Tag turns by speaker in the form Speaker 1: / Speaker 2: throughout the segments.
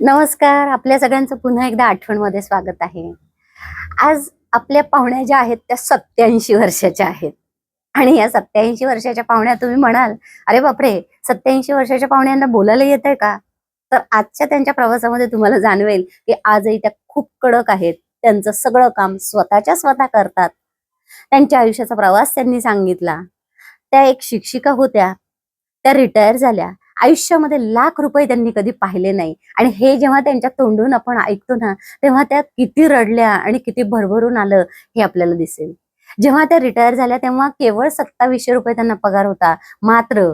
Speaker 1: नमस्कार आपल्या सगळ्यांचं पुन्हा एकदा आठवणमध्ये स्वागत आहे. आज आपल्या पाहुण्या ज्या आहेत त्या सत्याऐंशी वर्षाच्या आहेत. आणि या सत्याऐंशी वर्षाच्या पाहुण्या तुम्ही म्हणाल अरे बापरे सत्याऐंशी वर्षाच्या पाहुण्यांना बोलायला येत आहे का? तर आजच्या त्यांच्या प्रवासामध्ये तुम्हाला जाणवेल की आजही त्या खूप कडक आहेत. त्यांचं सगळं काम स्वतःच्या स्वतः करतात. त्यांच्या आयुष्याचा प्रवास त्यांनी सांगितला. त्या एक शिक्षिका होत्या. त्या रिटायर झाल्या. आयुष्यामध्ये लाख रुपये त्यांनी कधी पाहिले नाही. आणि हे जेव्हा त्यांच्या तोंडून आपण ऐकतो ना तेव्हा त्या किती रडल्या आणि किती भरभरून आलं हे आपल्याला दिसेल. जेव्हा त्या रिटायर झाल्या तेव्हा केवळ सत्तावीसशे रुपये त्यांना पगार होता. मात्र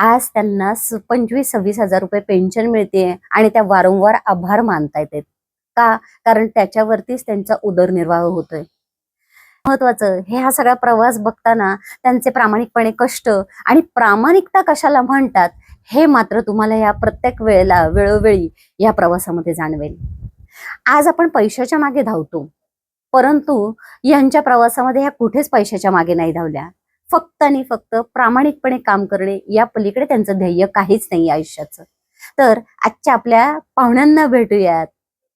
Speaker 1: आज त्यांना पंचवीस सव्वीस हजार रुपये पेन्शन मिळते आणि त्या वारंवार आभार मानता येतात. का? कारण त्याच्यावरतीच त्यांचा उदरनिर्वाह होतोय. महत्वाचं हे हा सगळा प्रवास बघताना त्यांचे प्रामाणिकपणे कष्ट आणि प्रामाणिकता कशाला म्हणतात हे मात्र तुम्हाला या प्रत्येक वेळेला वेळोवेळी या प्रवासामध्ये जाणवेल. आज आपण पैशाच्या मागे धावतो परंतु यांच्या प्रवासामध्ये ह्या कुठेच पैशाच्या मागे नाही धावल्या. फक्त आणि फक्त प्रामाणिकपणे काम करणे या पलीकडे त्यांचं ध्येय काहीच नाही आयुष्याचं. तर आजच्या आपल्या पाहुण्यांना भेटूयात.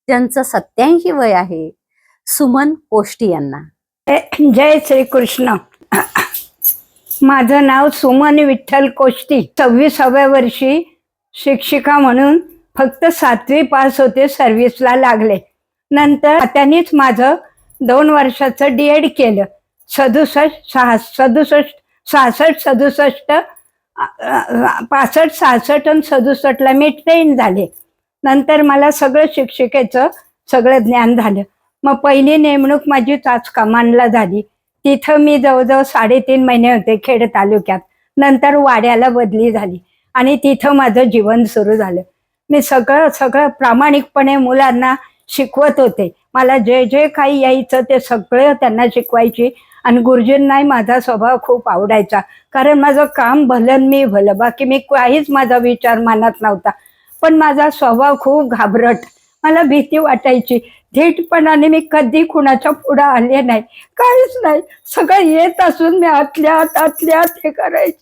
Speaker 1: त्यांचं सत्याऐंशी वय आहे सुमन कोष्टी यांना.
Speaker 2: जय श्री कृष्ण माझं नाव सुमन विठ्ठल कोष्टी. सव्वीसाव्या वर्षी शिक्षिका म्हणून फक्त सातवी पास होते सर्व्हिसला लागले. नंतर त्यांनीच माझं दोन वर्षाचं डी एड केलं. सदुसष्ट सहा सदुसष्ट सहासष्ट सदुसष्ट पासष्ट सहासष्ट आणि सदुसष्टला मी ट्रेन झाले. नंतर मला सगळं शिक्षिकेचं सगळं ज्ञान झालं. मग पहिली नेमणूक माझी चाच कमानला झाली. तिथं मी जवळजवळ साडेतीन महिने होते खेड तालुक्यात. नंतर वाड्याला बदली झाली आणि तिथं माझं जीवन सुरू झालं. मी सगळं सगळं प्रामाणिकपणे मुलांना शिकवत होते. मला जे जे काही यायचं ते सगळं त्यांना शिकवायची आणि गुरुजींनाही माझा स्वभाव खूप आवडायचा. कारण माझं काम भलं मी भलं बाकी मी काहीच माझा विचार मानत नव्हता. पण माझा स्वभाव खूप घाबरट. मला भीती वाटायची. धीटपणाने मी कधी कुणाच्या पुढं आले नाही. काहीच नाही. सगळं येत असून मी आतल्या हातात आतल्या आत हे करायचे.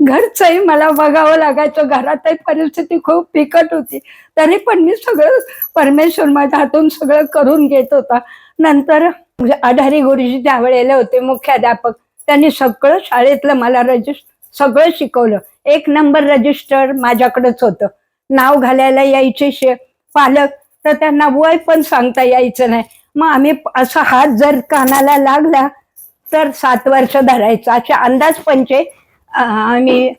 Speaker 2: घरचंही मला बघावं लागायचं. घरातही परिस्थिती खूप बिकट होती. तरी पण मी सगळं परमेश्वर माझ्या हातून सगळं करून घेत होता. नंतर म्हणजे आधारी आढारी गुरुजी ज्या वेळेला होते मुख्याध्यापक त्यांनी सगळं शाळेतलं मला रजिस्टर सगळं शिकवलं. एक नंबर रजिस्टर माझ्याकडेच होतं. नाव घालायला यायचे शे पालक तर त्यांना वय पण सांगता यायचं नाही. मग आम्ही असा हात जर कानाला लागला तर सात वर्ष धरायचं. अशा अंदाज पंचे आम्ही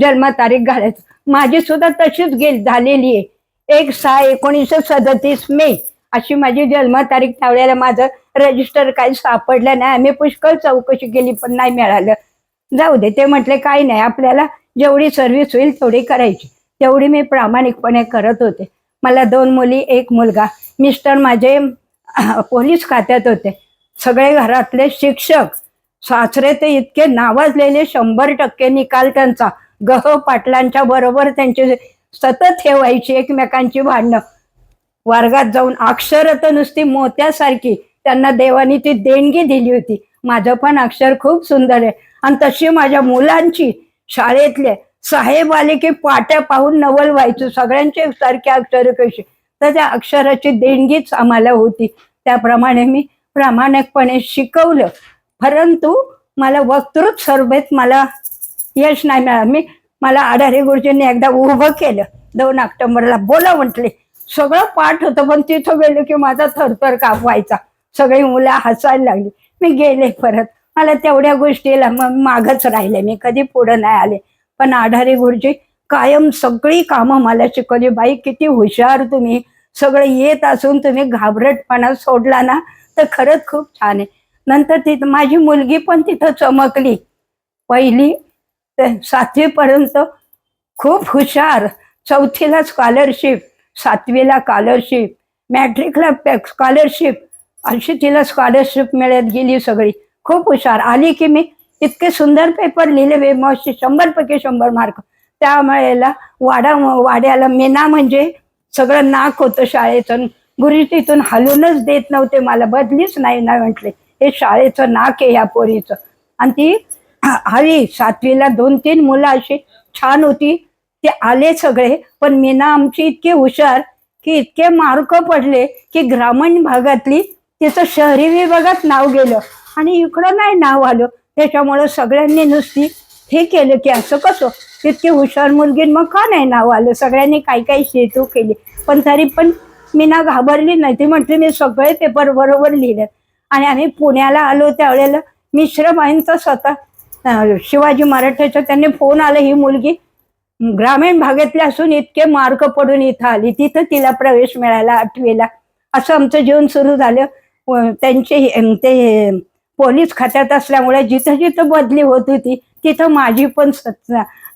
Speaker 2: जन्मतारीख घालायचं. माझी सुद्धा तशीच गेली झालेली आहे. एक सहा एकोणीसशे सदतीस मे अशी माझी जन्मतारीख त्यावेळेला माझं रजिस्टर काही सापडलं नाही. आम्ही पुष्कळ चौकशी केली पण नाही मिळालं. जाऊ दे ते म्हटले काही नाही आपल्याला जेवढी सर्व्हिस होईल तेवढी करायची. तेवढी मी प्रामाणिकपणे करत होते. मला दोन मुली एक मुलगा. मिस्टर माझे पोलीस खात्यात होते. सगळे घरातले शिक्षक सासरे ते इतके नावाजलेले शंभर टक्के निकाल त्यांचा. गह पाटलांच्या बरोबर त्यांचे सतत हे व्हायची एकमेकांची भांडणं. वर्गात जाऊन अक्षर तर नुसती मोत्यासारखी. त्यांना देवानी ती देणगी दिली होती. माझं पण अक्षर खूप सुंदर आहे. आणि तशी माझ्या मुलांची शाळेतले साहेब आले की पाट्या पाहून नवल व्हायचं. सगळ्यांचे सारखे अक्षर कशी तर त्या अक्षराची देणगीच आम्हाला होती. त्याप्रमाणे मी प्रामाणिकपणे शिकवलं. परंतु मला वक्तृत स्पर्धेत मला यश नाही मिळालं. मी मला आढारे गुरुजींनी एकदा उभं केलं. दोन ऑक्टोबरला बोला म्हटले. सगळं पाठ होतं पण तिथं गेलो की माझा थरथर काप व्हायचा सगळी मुलं हसायला लागली. मी गेले परत. मला तेवढ्या गोष्टीला मग मागच राहिले. मी कधी पुढं नाही आले. पण आढारे गुरुजी कायम सगळी कामं मला शिकवली बाई किती हुशार तुम्ही. सगळं येत असून तुम्ही घाबरटपणा सोडला ना तर खरंच खूप छान आहे. नंतर तिथं माझी मुलगी पण तिथं चमकली. पहिली ते सातवीपर्यंत खूप हुशार. चौथीला स्कॉलरशिप सातवीला स्कॉलरशिप मॅट्रिकला स्कॉलरशिप अशी तिला स्कॉलरशिप मिळत गेली सगळी. खूप हुशार. आली की मी इतके सुंदर पेपर लिहिले वेमॉसचे शंभर पैकी शंभर मार्क त्यावेळेला वाडा वाड्याला मेना म्हणजे सगळं नाक होतं शाळेचं गुरुजी तिथून हलूनच देत नव्हते मला बदलीच नाही ना म्हटले. हे शाळेचं नाक आहे या पोरीचं. आणि ती हवी सातवीला दोन तीन मुलं अशी छान होती. ते आले सगळे पण मीना आमची इतकी हुशार की इतके मार्क पडले की ग्रामीण भागातली तिचं शहरी विभागात नाव गेलं. आणि इकडं नाही नाव आलं. त्याच्यामुळं सगळ्यांनी नुसती हे केलं की असं कसं? इतकी हुशार मुलगी मग का नाही नाव आलं? सगळ्यांनी काही काही शेतू केली. पण तरी पण मी ना घाबरली नाही. ती म्हटली मी सगळे पेपर बरोबर लिहिले आणि आम्ही पुण्याला आलो त्यावेळेला. मिश्रबाईंचा स्वतः शिवाजी मराठ्याचा त्यांनी फोन आला ही मुलगी. ग्रामीण भागातली असून इतके मार्क पडून इथं आली. तिथं तिला प्रवेश मिळाला आठवीला. असं आमचं जीवन सुरू झालं. त्यांचे ते पोलीस खात्यात असल्यामुळे जिथं जिथं बदली होत होती तिथं माझी पण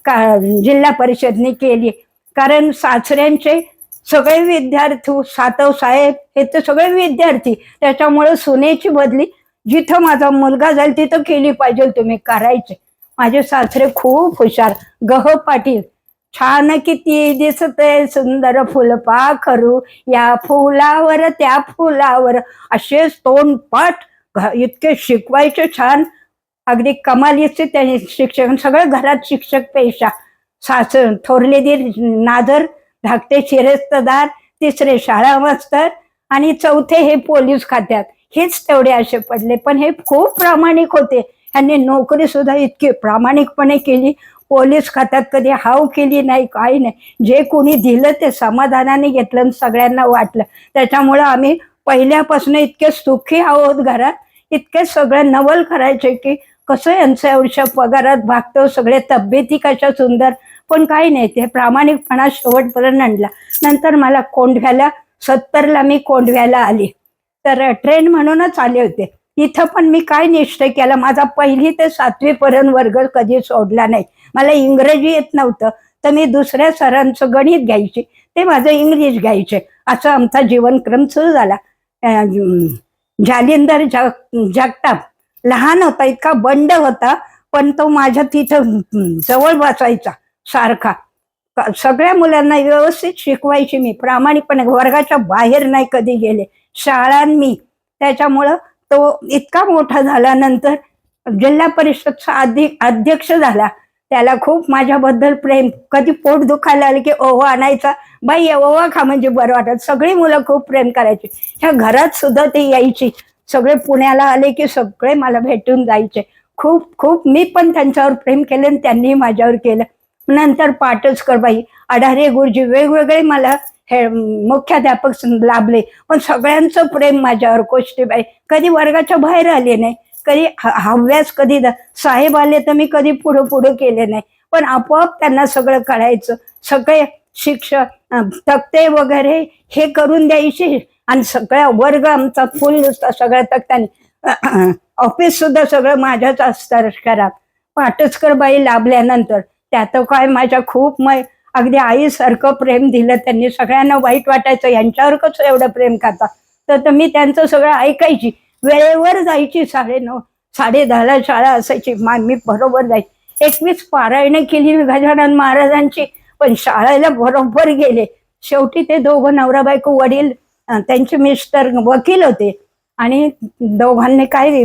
Speaker 2: का जिल्हा परिषदने केली. कारण सासऱ्यांचे सगळे विद्यार्थी सातव साहेब हे तर सगळे विद्यार्थी त्याच्यामुळे सुनेची बदली जिथं माझा मुलगा जाईल तिथं केली पाहिजे तुम्ही करायचे. माझे सासरे खूप हुशार गह पाटील. छान किती दिसत सुंदर फुलपाखरू या फुलावर त्या फुलावर असे तोंडपाठ इतके शिकवायचे छान. अगदी कमालीचे त्यांनी शिक्षक सगळं घरात शिक्षक पेशा. सास थोरले दीर नादर धाकटे शिरस्तदार तिसरे शाळा मास्तर आणि चौथे हे पोलीस खात्यात. हेच तेवढे असे पडले. पण हे खूप प्रामाणिक होते. ह्यांनी नोकरी सुद्धा इतकी प्रामाणिकपणे केली. पोलीस खात्यात कधी हाव केली नाही काही नाही. जे कोणी दिलं ते समाधानाने घेतलं आणि सगळ्यांना वाटलं. त्याच्यामुळं आम्ही पहिल्यापासून इतके सुखी आहोत घरात इतके सगळे नवल करायचे की कसं यांचं एवढ्या पगारात भागतो सगळे तब्येती कशा सुंदर. पण काही नाही ते प्रामाणिकपणा शेवटपर्यंत आणला. नंतर मला कोंढव्याला सत्तरला मी कोंढव्याला आली. तर ट्रेन म्हणूनच आले होते. इथं पण मी काय निश्चय केला? माझा पहिली ते सातवीपर्यंत वर्ग कधी सोडला नाही. मला इंग्रजी येत नव्हतं. तर मी दुसऱ्या सरांचं गणित घ्यायची. ते माझं इंग्लिश घ्यायचे. असं आमचा जीवनक्रम सुरू झाला. जालिंदर जग जगताप. लहान होता इतका बंड होता पण तो माझ्या तिथं जवळ बसायचा सारखा. सगळ्या मुलांना व्यवस्थित शिकवायची मी. प्रामाणिकपणे वर्गाच्या बाहेर नाही कधी गेले. शाळां मी. त्याच्यामुळं तो इतका मोठा झाल्यानंतर जिल्हा परिषदचा अध्यक्ष झाला. त्याला खूप माझ्याबद्दल प्रेम. कधी पोट दुखायला आलं की ओवा आणायचा. बाई ओवा खा म्हणजे बरं वाटत. सगळी मुलं खूप प्रेम करायची. ह्या घरात सुद्धा ते यायची. सगळे पुण्याला आले की सगळे मला भेटून जायचे. खूप खूप मी पण त्यांच्यावर प्रेम केलं आणि त्यांनी माझ्यावर केलं. नंतर पाटसकर बाई. आढारे गुरुजी वेगवेगळे मला हे मुख्याध्यापक लाभले. पण सगळ्यांचं प्रेम माझ्यावर कोष्टीबाई कधी वर्गाच्या बाहेर आले नाही. कधी हव्यास कधी साहेब आले तर मी कधी पुढं पुढं केले नाही. पण आपोआप त्यांना सगळं कळायचं. सगळे शिक्षक तक्ते वगैरे हे करून द्यायचे आणि सगळ्या वर्ग आमचा फुल नुसता सगळ्या तक्त्याने. ऑफिस सुद्धा सगळं माझ्याच असतं घरात पाटसकर बाई लाभल्यानंतर. त्यात काय माझ्या खूप मै अगदी आईसारखं प्रेम दिलं त्यांनी. सगळ्यांना वाईट वाटायचं. यांच्यावर कसं एवढं प्रेम करता? तर मी त्यांचं सगळं ऐकायची. वेळेवर जायची साडे नऊ साडे दहाला शाळा असायची मी बरोबर जायची एकवीस पारायणं केली मी गजानन महाराजांची पण शाळेला बरोबर गेले. शेवटी ते दोघं नवरा बायको वडील त्यांचे मिस्टर वकील होते. आणि दोघांनी काय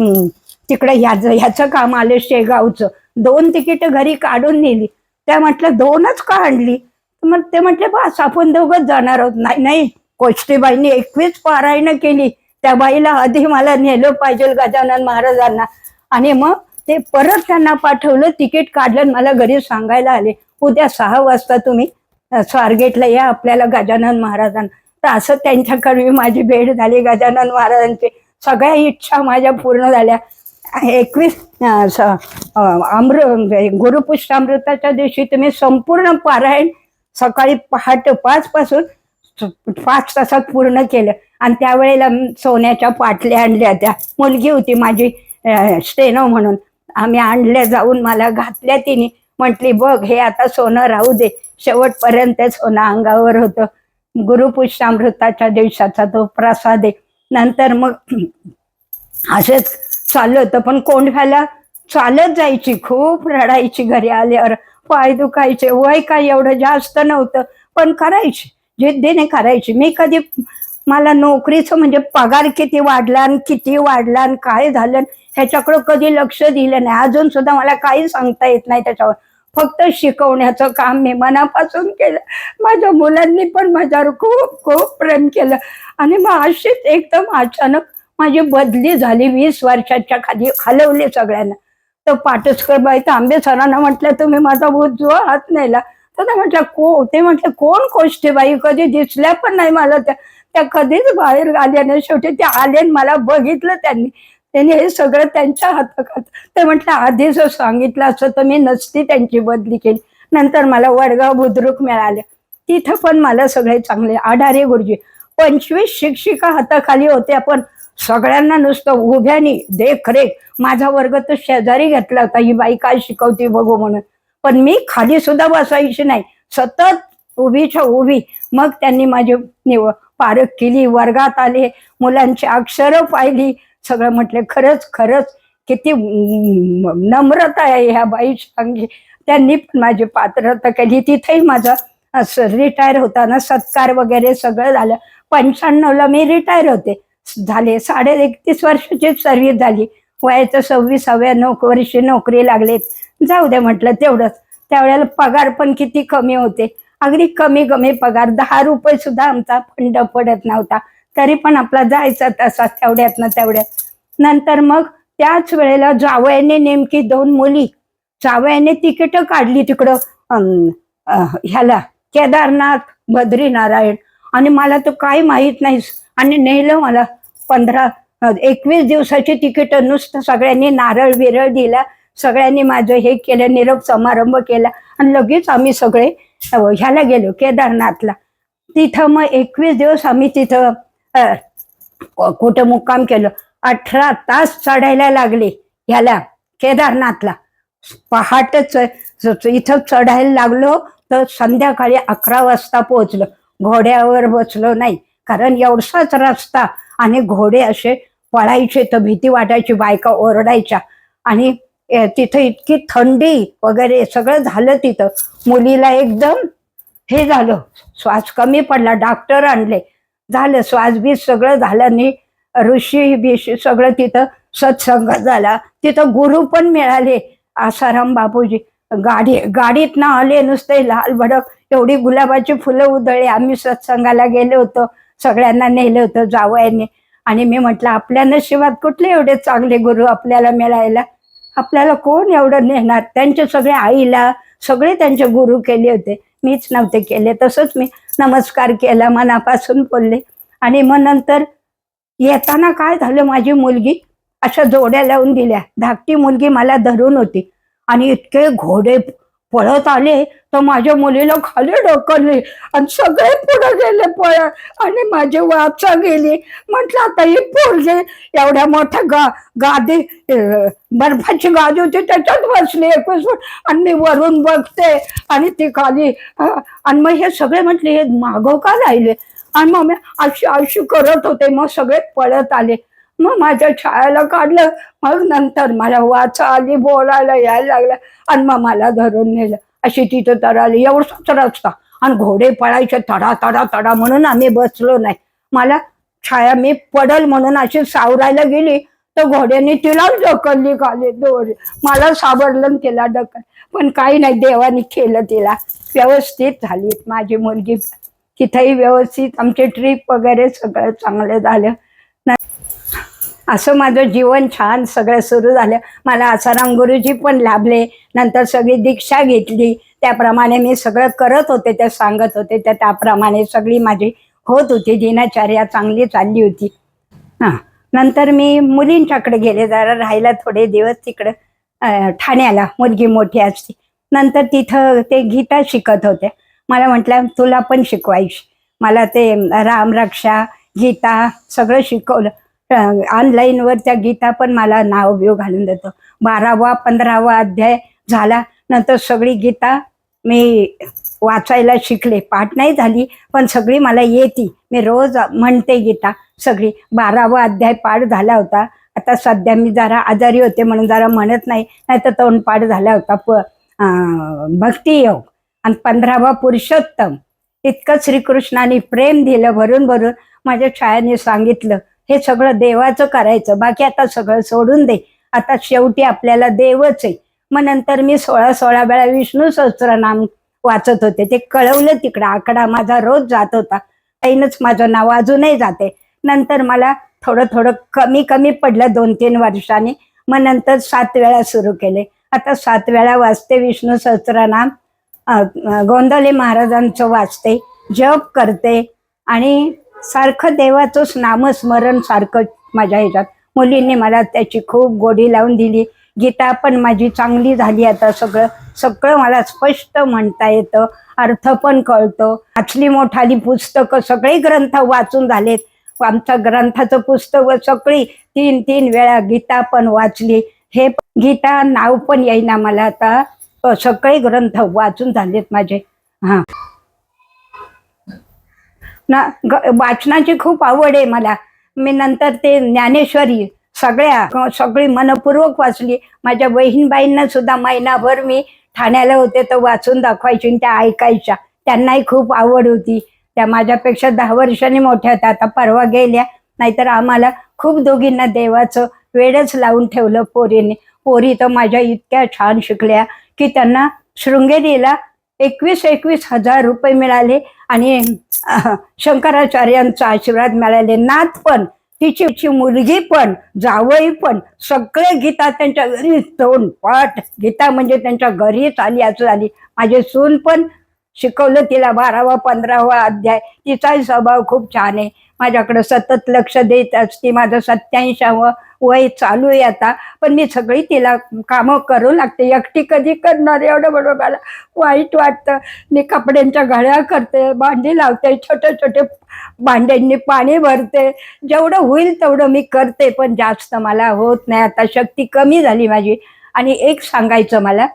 Speaker 2: तिकडे ह्याचं ह्याचं काम आलं शेगावचं. दोन तिकीट घरी काढून नेली. त्या म्हटलं दोनच का आणली? मग ते म्हटले बस आपण दोघंच जाणार आहोत. नाही नाही कोष्टीबाईंनी एकवीस पारायणं केली. त्या बाईला आधी मला नेलं पाहिजे गजानन महाराजांना. आणि मग ते परत त्यांना पाठवलं तिकीट काढलं मला घरी सांगायला आले उद्या सहा वाजता तुम्ही स्वारगेटला या आपल्याला गजानन महाराजांना. तर असं त्यांच्याकडे माझी भेट झाली गजानन महाराजांची सगळ्या इच्छा माझ्या पूर्ण झाल्या. एकवीस अमृ म्हणजे गुरुपुष्टामृताच्या दिवशी तुम्ही संपूर्ण पारायण सकाळी पहाटे पाच पासून पाच तासात पूर्ण केलं. आणि त्यावेळेला सोन्याच्या पाटल्या आणल्या त्या. मुलगी होती माझी स्टेनो म्हणून. आम्ही आणल्या जाऊन मला घातल्या तिने. म्हटली बघ हे आता सोनं राहू दे. शेवटपर्यंत सोनं अंगावर होतं. गुरुपुष्टामृताच्या दिवसाचा तो प्रसाद आहे. नंतर मग असेच चाललं होतं. पण कोंढव्याला चालत जायची खूप रडायची घरी आल्यावर. पाय दुखायचे वय काय एवढं जास्त नव्हतं. पण करायची जिद्दीने करायची. मी कधी मला नोकरीचं म्हणजे पगार किती वाढला आणि किती वाढला आणि काय झालं ह्याच्याकडं कधी लक्ष दिलं नाही. अजून सुद्धा मला काही सांगता येत नाही त्याच्यावर. फक्त शिकवण्याचं काम मी मनापासून केलं. माझ्या मुलांनी पण माझ्यावर खूप खूप प्रेम केलं. आणि मग अशीच एकदम अचानक माझी बदली झाली. वीस वर्षाच्या खाली हलवली सगळ्यांना. तर पाटसकर बाई तांबे सरांना म्हटलं तुम्ही माझा उजवा हात नेला. तर म्हटलं को ते म्हटलं कोण कोष्टी बाई कधी दिसल्या पण नाही मला त्या. त्या कधीच बाहेर आल्या नाही. शेवटी त्या आले मला बघितलं त्यांनी. त्यांनी हे सगळं त्यांच्या हातात ते म्हटलं आधी जर सांगितलं असं तर मी नसती त्यांची बदली केली. नंतर मला वडगाव बुद्रुक मिळाले. तिथं पण मला सगळे चांगले आढारे गुरुजी. पंचवीस शिक्षिका हाताखाली होत्या पण सगळ्यांना नुसतं उभ्यानी देखरेख. माझा वर्ग तर शेजारी घेतला होता. ही बाई काय शिकवते बघू म्हणून. पण मी खाली सुद्धा बसायची नाही. सतत उभीच्या उभी. मग त्यांनी माझी निव पारख केली वर्गात आले मुलांची अक्षरं पाहिली. सगळं म्हटले खरंच खरंच किती नम्रता आहे ह्या बाई सांगी त्यांनी पण माझी पात्रता केली. तिथेही माझा असं रिटायर होताना सत्कार वगैरे सगळं झालं. पंच्याण्णवला मी रिटायर होते. झाले साडे एकतीस वर्षाची सर्व्हिस झाली. वयाच्या सव्वीसाव्या नोक वर्षी नोकरी लागलेत. जाऊ दे म्हटलं तेवढंच. त्यावेळेला पगार पण किती कमी होते. अगदी कमी कमी पगार दहा रुपये सुद्धा आमचा फंड पडत नव्हता. तरी पण आपला जायचा तसा तेवढ्यात ना तेवढ्यात. नंतर मग त्याच वेळेला जावयाने नेमकी दोन मुली जावयाने तिकीट काढली तिकडं. ह्याला केदारनाथ बद्रीनारायण आणि मला तो काही माहीत नाही. आणि नेलं मला पंधरा एकवीस दिवसाची तिकीट नुसतं सगळ्यांनी नारळ विरळ दिला. सगळ्यांनी माझं हे केलं निरोप समारंभ केला. आणि लगेच आम्ही सगळे ह्याला गेलो केदारनाथला. तिथं मग एकवीस दिवस आम्ही तिथं कुठं मुक्काम केलं. अठरा तास चढायला लागले ह्याला केदारनाथला. पहाटच इथं चढायला लागलो तर संध्याकाळी अकरा वाजता पोहोचलो. घोड्यावर बसलो नाही कारण एवढाच रस्ता आणि घोडे असे पळायचे तर भीती वाटायची बायका ओरडायच्या. आणि तिथं इतकी थंडी वगैरे सगळं झालं तिथं. मुलीला एकदम हे झालं. श्वास कमी पडला. डॉक्टर आणले. झालं. श्वास बीस सगळं झालं नी ऋषी बिशी सगळं तिथं सत्संग झाला. तिथं गुरु पण मिळाले. आसाराम बापूजी. गाडी गाडीत ना आले नुसते लाल भडक. एवढी गुलाबाची फुलं उधळली. आम्ही सत्संगाला गेलो होतो. सगळ्यांना नेलं होतं जावयाने. आणि मी म्हटलं आपल्या नशिबात कुठले एवढे चांगले गुरु आपल्याला मिळायला? आपल्याला कोण एवढं नेणार? त्यांचे सगळे आईला सगळे त्यांचे गुरु केले होते. मीच नव्हते केले. तसंच मी नमस्कार केला मनापासून बोलले. आणि मग नंतर येताना काय झालं? माझी मुलगी अशा जोड्या लावून दिल्या. धाकटी मुलगी मला धरून होती. आणि इतके घोडे पळत आले तर माझ्या मुलीला खाली ढकलले आणि सगळे पुढे गेले पळ आणि माझी वाचा गेली. म्हटलं आता ही पोरगे एवढ्या मोठ्या गा गादी बर्फाची गादी होती त्याच्यात बसली एकवीस आणि मी वरून बघते आणि ती खाली आणि मग हे सगळे म्हटले हे मागो का राहिले? आणि मग मी अशी अशी करत होते. मग सगळे पळत आले. मग माझ्या छायाला काढलं. मग नंतर मला वाचा आली बोलायला यायला लागलं आणि मग मला धरून नेलं. अशी तिथं तर आली एवढाच रस्ता. आणि घोडे पळायचे तडा तडा तडा म्हणून आम्ही बसलो नाही. मला छाया मी पडल म्हणून अशी सावरायला गेली. तर घोड्याने तिला ढकलली खाली दोर. मला सावरलं तिला ढकल. पण काही नाही देवाने केलं तिला. व्यवस्थित झाली माझी मुलगी. तिथेही व्यवस्थित. आमचे ट्रिप वगैरे सगळं चांगलं झालं. असं माझं जीवन छान सगळं सुरू झालं. मला आसाराम गुरुजी पण लाभले. नंतर सगळी दीक्षा घेतली. त्याप्रमाणे मी सगळं करत होते त्या सांगत होते. त्या त्याप्रमाणे सगळी माझी होत होती. दिनचर्या चांगली चालली होती. हां. नंतर मी मुलींच्याकडे गेले. जरा राहायला थोडे दिवस तिकडं ठाण्याला. मुलगी मोठी असते. नंतर तिथं ते गीता शिकत होते मला म्हटलं तुला पण शिकवायची. मला ते रामरक्षा गीता सगळं शिकवलं. ऑनलाईनवर त्या गीता पण मला नाव बिव घालून देतो. बारावा पंधरावा अध्याय झाला. नंतर सगळी गीता मी वाचायला शिकले. पाठ नाही झाली पण सगळी मला येती. मी रोज म्हणते गीता सगळी. बारावा अध्याय पाठ झाला होता. आता सध्या मी जरा आजारी होते म्हणून जरा म्हणत नाही. नाही तर तोंड पाठ झाला होता. प भक्ती भक्तियोग आणि पंधरावा पुरुषोत्तम. इतकं श्रीकृष्णाने प्रेम दिलं भरून भरून माझ्या छायाने सांगितलं हे सगळं देवाचं करायचं. बाकी आता सगळं सोडून दे. आता शेवटी आपल्याला देवच आहे. मग नंतर मी सोळा सोळा वेळा विष्णू सहस्त्रनाम वाचत होते. ते कळवलं तिकडं. आकडा माझा रोज जात होता. ताईनच माझं नाव अजूनही जाते. नंतर मला थोडं थोडं कमी कमी पडलं दोन तीन वर्षांनी. मग नंतर सात वेळा सुरू केले. आता सात वेळा वाचते विष्णू सहस्त्रनाम. अ, महाराजांचं वाचते. जप करते. आणि सारखं देवाचंच नामस्मरण सारखं माझ्या ह्याच्यात. मुलींनी मला त्याची खूप गोडी लावून दिली. गीता पण माझी चांगली झाली आता सगळं. सगळं मला स्पष्ट म्हणता येतं. अर्थ पण कळतो. आचली मोठाली पुस्तकं सगळे ग्रंथ वाचून झालेत. आमच्या ग्रंथाचं पुस्तक सगळी तीन तीन वेळा गीता पण वाचली. हे गीता नाव पण येईना मला आता. सगळे ग्रंथ वाचून झालेत माझे. हा. ना ग- वाचनाची खूप आवड आहे मला. मी नंतर ते ज्ञानेश्वरी सगळ्या सगळी मनपूर्वक वाचली. माझ्या बहीणबाईंना सुद्धा महिनाभर मी ठाण्याला होते तर वाचून दाखवायची आणि त्या ऐकायच्या. त्यांनाही खूप आवड होती. त्या माझ्यापेक्षा दहा वर्षांनी मोठ्या होत्या. आता परवा गेल्या नाहीतर आम्हाला खूप दोघींना देवाचं वेळच लावून ठेवलं पोरीने. पोरी तर माझ्या इतक्या छान शिकल्या की त्यांना शृंगेरीला एकवीस एकवीस हजार रुपये मिळाले आणि शंकराचार्यांचा आशीर्वाद मिळाले. नात पण तिची तिची मुलगी पण जावई पण सगळे गीता त्यांच्या घरी तोंड पाठ गीता म्हणजे त्यांच्या घरीच आली असं झाली. माझे सून पण शिकवलं तिला बारावा पंधरावा अध्याय. तिचाही स्वभाव खूप छान आहे. माझ्याकडे सतत लक्ष देत असते. माझं सत्याऐंशावं वय चालू आहे आता पण मी सगळी तिला कामं करू लागते. एकटी कधी करणार एवढं बरोबर मला वाईट वाटतं. मी कपड्यांच्या घड्या करते भांडी लावते छोटे छोटे भांड्यांनी पाणी भरते. जेवढं होईल तेवढं मी करते पण जास्त मला होत नाही. आता शक्ती कमी झाली माझी. आणि एक सांगायचं मला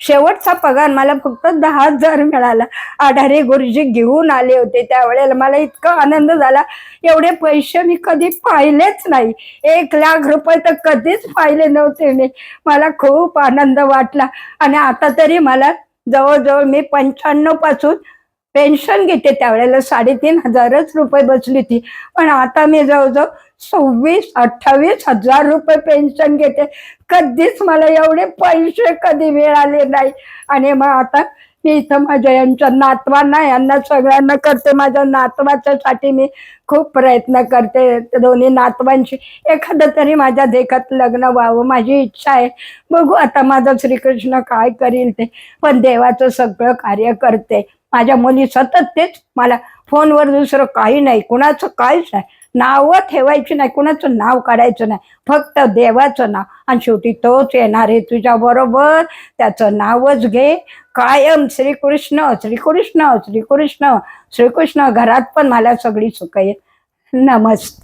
Speaker 2: शेवटचा पगार मला फक्त दहा हजार मिळाला. आढारे गुरुजी घेऊन आले होते. त्यावेळेला मला इतका आनंद झाला. एवढे पैसे मी कधी पाहिलेच नाही. एक लाख रुपये तर कधीच पाहिले नव्हते मी. मला खूप आनंद वाटला. आणि आता तरी मला जवळजवळ मी पंच्याण्णवपासून पेन्शन घेते. त्यावेळेला साडेतीन हजारच रुपये बसली होती. पण आता मी जवळजवळ सव्वीस अठ्ठावीस हजार रुपये पेन्शन घेते. कधीच मला एवढे पैसे कधी मिळाले नाही. आणि मग आता मी इथं माझ्या यांच्या नातवांना यांना सगळ्यांना करते. माझ्या नातवाच्यासाठी मी खूप प्रयत्न करते. दोन्ही नातवांशी एखादं तरी माझ्या देखत लग्न व्हावं माझी इच्छा आहे. बघू आता माझा श्रीकृष्ण काय करील ते. पण देवाचं सगळं कार्य करते. माझ्या मुली सतत तेच मला फोनवर दुसरं काही नाही. कुणाचं काहीच नाही. नाव ठेवायची नाही कुणाचं नाव काढायचं नाही फक्त देवाचं नाव. आणि शेवटी तोच येणार आहे तुझ्या बरोबर. त्याचं नावच घे. कायम श्रीकृष्ण श्रीकृष्ण श्रीकृष्ण श्रीकृष्ण. घरात पण मला सगळी सुख आहे. नमस्ते.